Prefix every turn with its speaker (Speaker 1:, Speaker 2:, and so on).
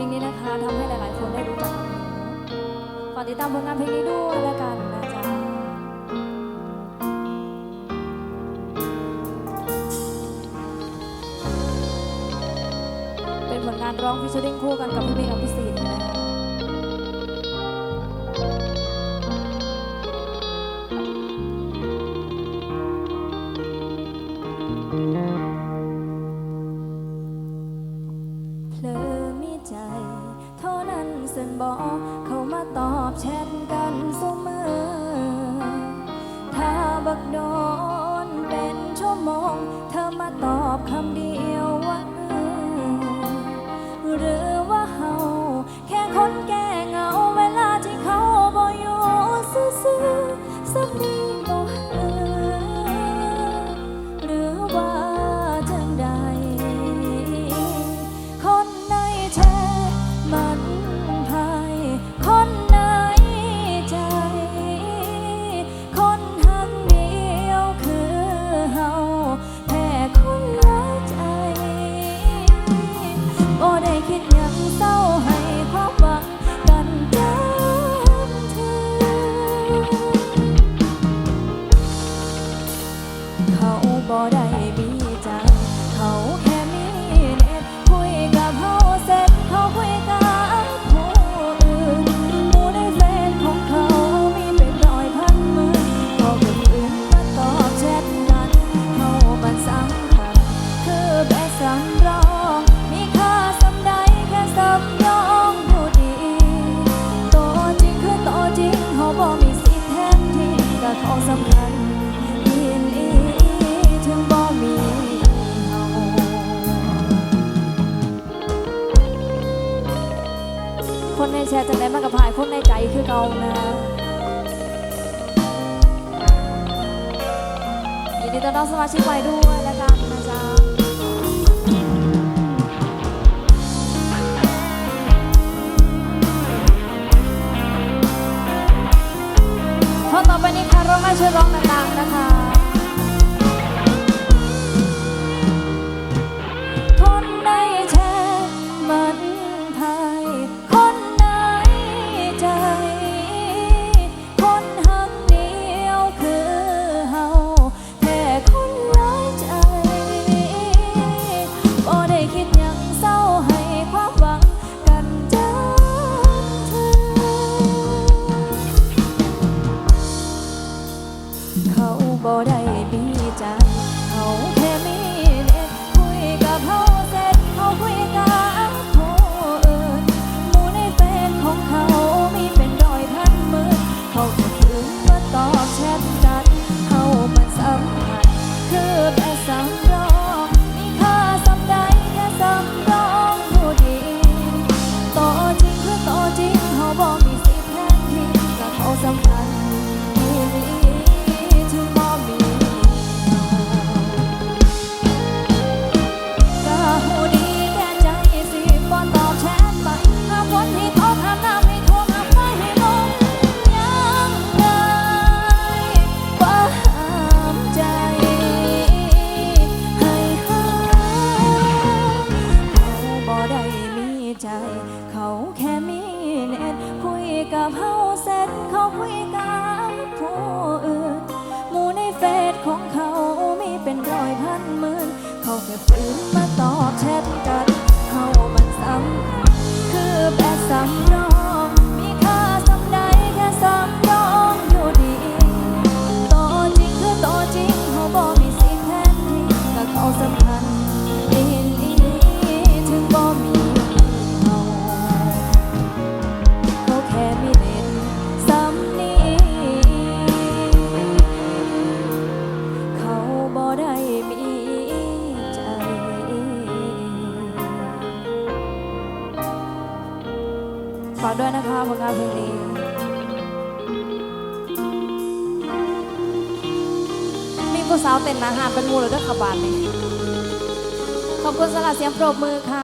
Speaker 1: พลงนี้นะคะทำให้หลาย ๆ คนได้รู้จักฝากติดตามผลงานเพลงนี้ด้วยแล้วกันนะจ๊ะเป็นผลงานร้องฟิชเชอร์ดิ้งคู่กันกับพี่เมย์อภิสิ บอเข้ามาตอบแชทกันเสมอ ถ้าบักโดนเป็นชั่วโมง เธอมาตอบคำเดีย แชร์จะได้มากกับพายคนในใจคือเรานะยินดีต้อนรับสมาชิกใหม่ด้วยและกันนะจ๊ะข้อต่อไปนี้ค่ะร้องให้ช่วยร้องดังๆนะคะ ฝืนมาตอบแทน ฝากด้วยนะคะผลงานเพลงนี้มีผู้สาวเต้นอาหาเป็นมูลด้กขบานเลยขอบคุณสำหรับเสียงปรบมือค่ะ